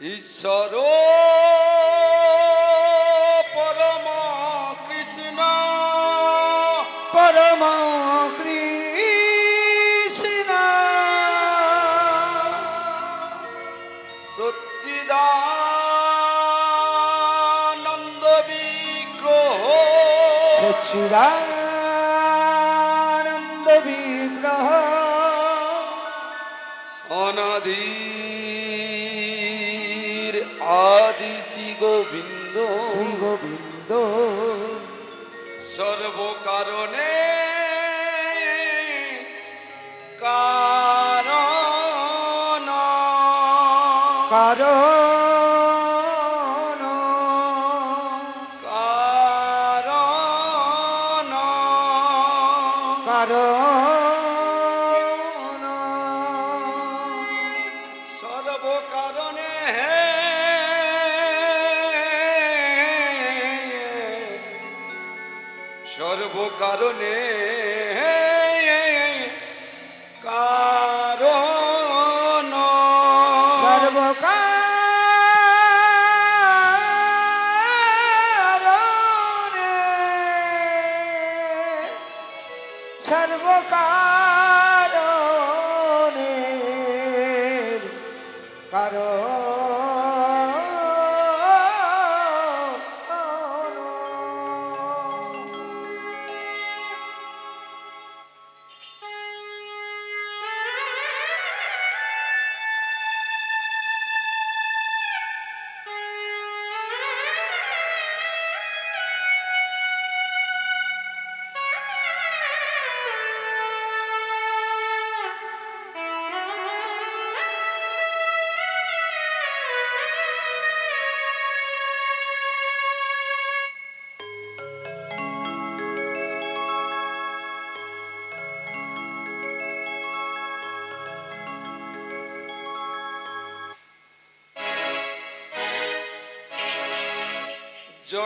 ঈশ্বর পরম কৃষ্ণ। পরম কৃষ্ণ। সচ্চিদানন্দ বিগ্রহ। সচ্চিদানন্দ বিগ্রহ। অনাদির আদি শ্রী গোবিন্দ শ্রী গোবিন্দ সর্বকারণে কারণ। কারণ। কারণ। কারণ। সর্বকারণে সর্বকারণে কারণ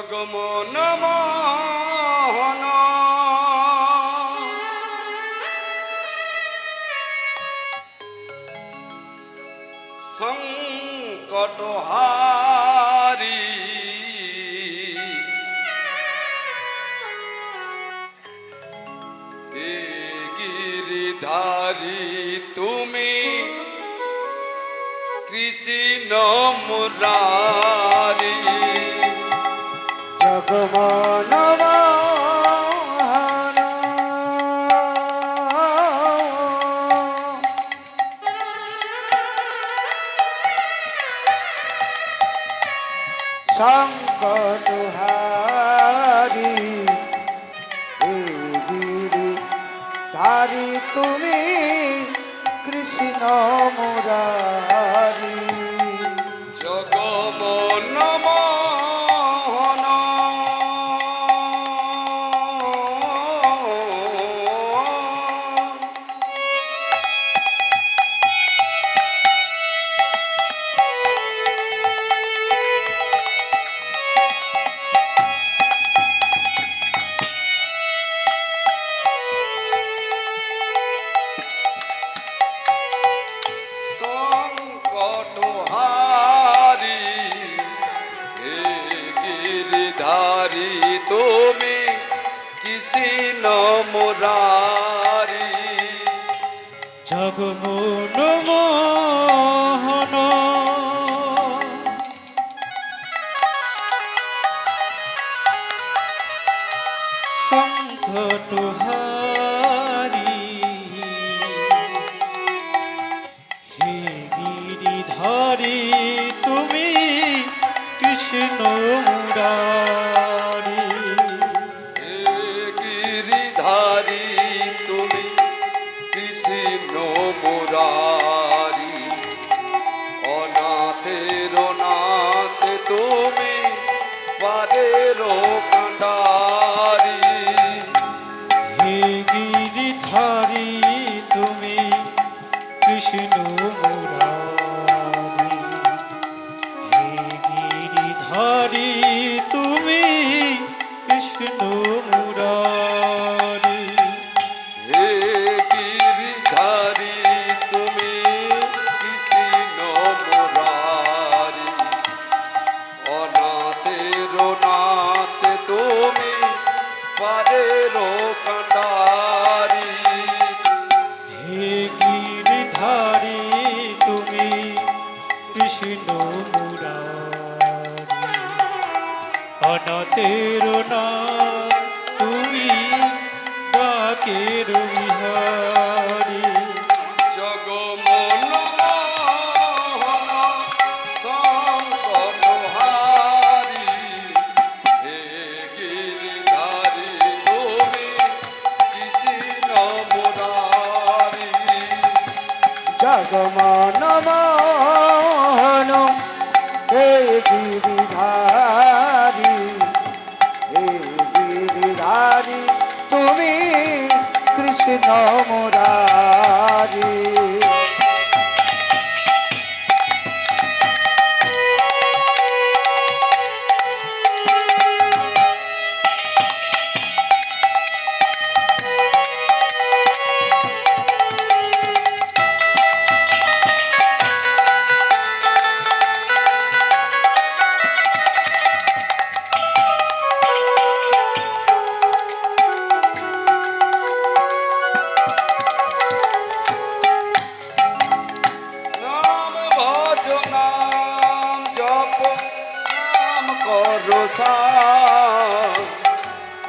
জগমন মোহন। সংকটহারি গিরিধারী তুমি কৃষ্ণ মুরারি। সংকট হারি ধারি তুমি কৃষ্ণ মুরারি মুরারি জগমন মুরারি গিরিধারি তুমি কৃষ্ণ মুরারি।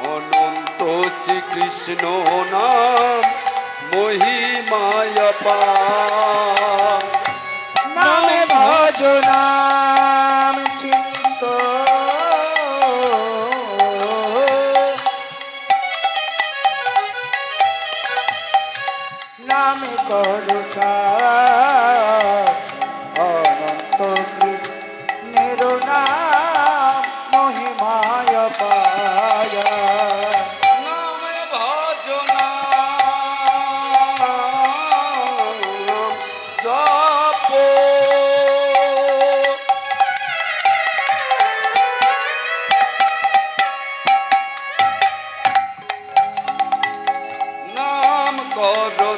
অনন্ত শ্রীকৃষ্ণ নাম মহিমায় পা নামে ভজ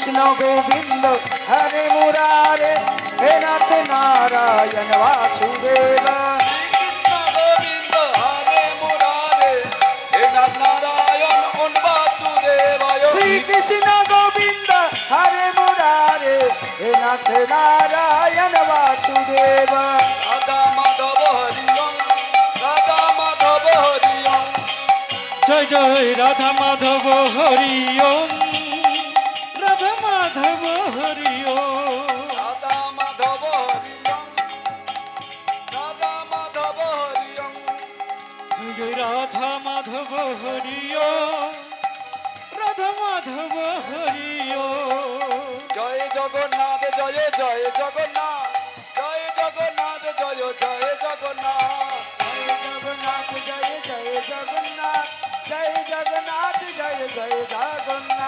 শ্রীকৃষ্ণ গোবিন্দ হরে মুরারে হে নাথ নারায়ণ বাসুদেব। হারে বাসুদেবায় শ্রীকৃষ্ণ গোবিন্দ হরে মুরারে হে নাথ নারায়ণ বাসুদেব। রাধা মাধব হরিয়ম রাধা মাধব হরিয়ম জয় জয় রাধা মাধব হরি ওম মাধব হরিও রাধা মাধব হরিয়ং রাধা মাধব হরিয়ং জয় রাধা মাধব হরিও রাধা মাধব হরিও জয় জগন্নাথ জয় জয় জগন্নাথ। জয় জগন্নাথ জয় জয় জগন্নাথ। জয় জগন্নাথ জয় জয় জগন্নাথ। জয় জগন্নাথ জয় জয় জগন্নাথ।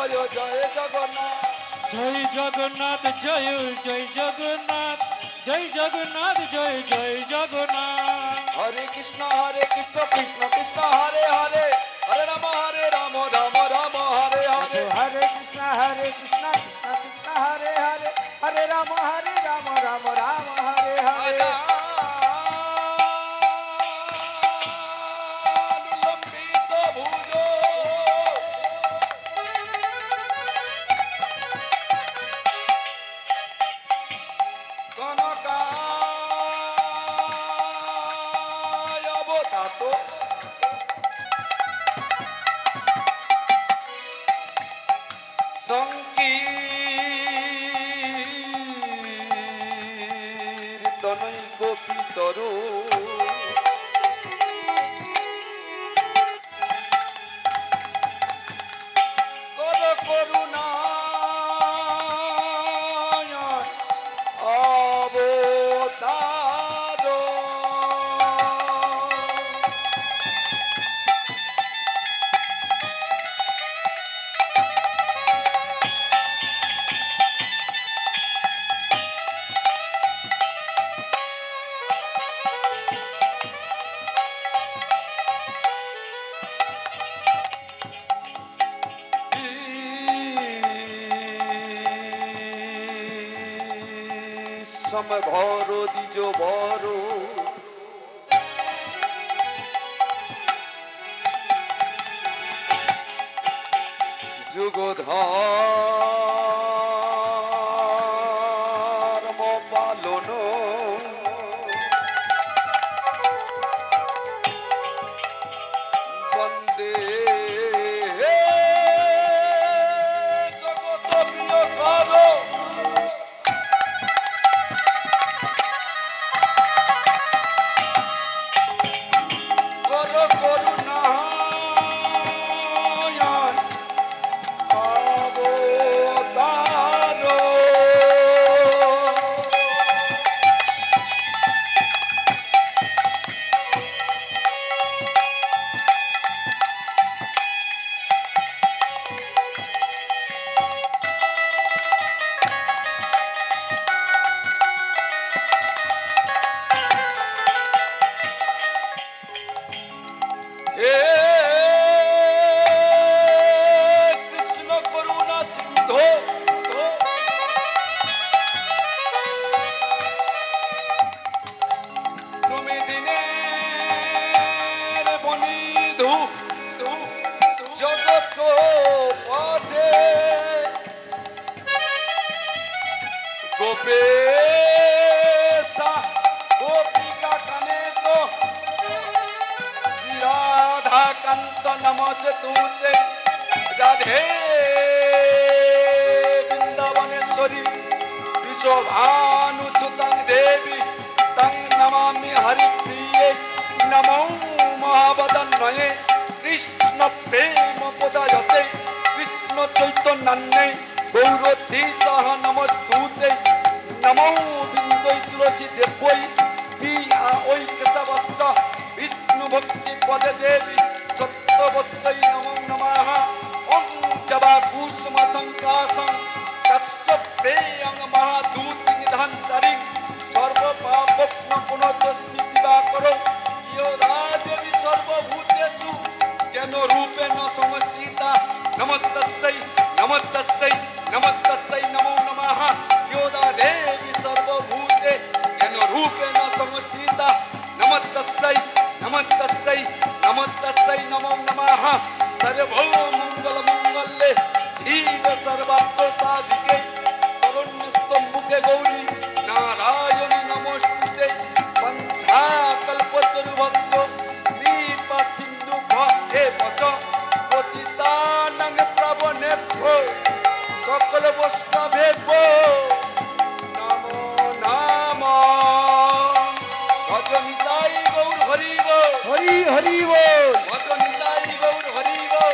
জয় জয় জগন্নাথ। জয় জগন্নাথ জয় জয় জগন্নাথ জয় জগন্নাথ জয় জয় জগন্নাথ। হরে কৃষ্ণ হরে কৃষ্ণ কৃষ্ণ কৃষ্ণ হরে হরে। হরে রাম হরে রাম রাম রাম হরে হরে। হরে কৃষ্ণ হরে কৃষ্ণ কৃষ্ণ কৃষ্ণ। সংকীর্তনৈ গোপী কর ভর দিজ ভর যুগধর্ম নমস্তুতে রাধে বৃন্দাবনেশ্বরী, বিশ্বভানুসুতং দেবী, তং নমামি হরিপ্রিয়ে নমো মহাবদন্নয়ে কৃষ্ণ প্রেম পদায়তে কৃষ্ণ চৈতন্যে গৌরী সহ নমস্তুতে, নমো বিন্দৈ তুলসী দেবৈ পিয়া ওই কেশবচ্চ বিষ্ণু ভক্তি পদে দেবী। सत्वत्तै नमो नमः। ॐ जवाकुसुमसङ्कासं तस्य प्रेयं महादूतनिधान्तरिं सर्वपापप्न पुनर्तस्मि दिवाकरो यो राजवि सर्वभूतेषु। येन रूपेण समस्थिता नमस्तस्यै नमस्तस्यै। নমো নমঃ সর্বো মঙ্গল মঙ্গলে শিব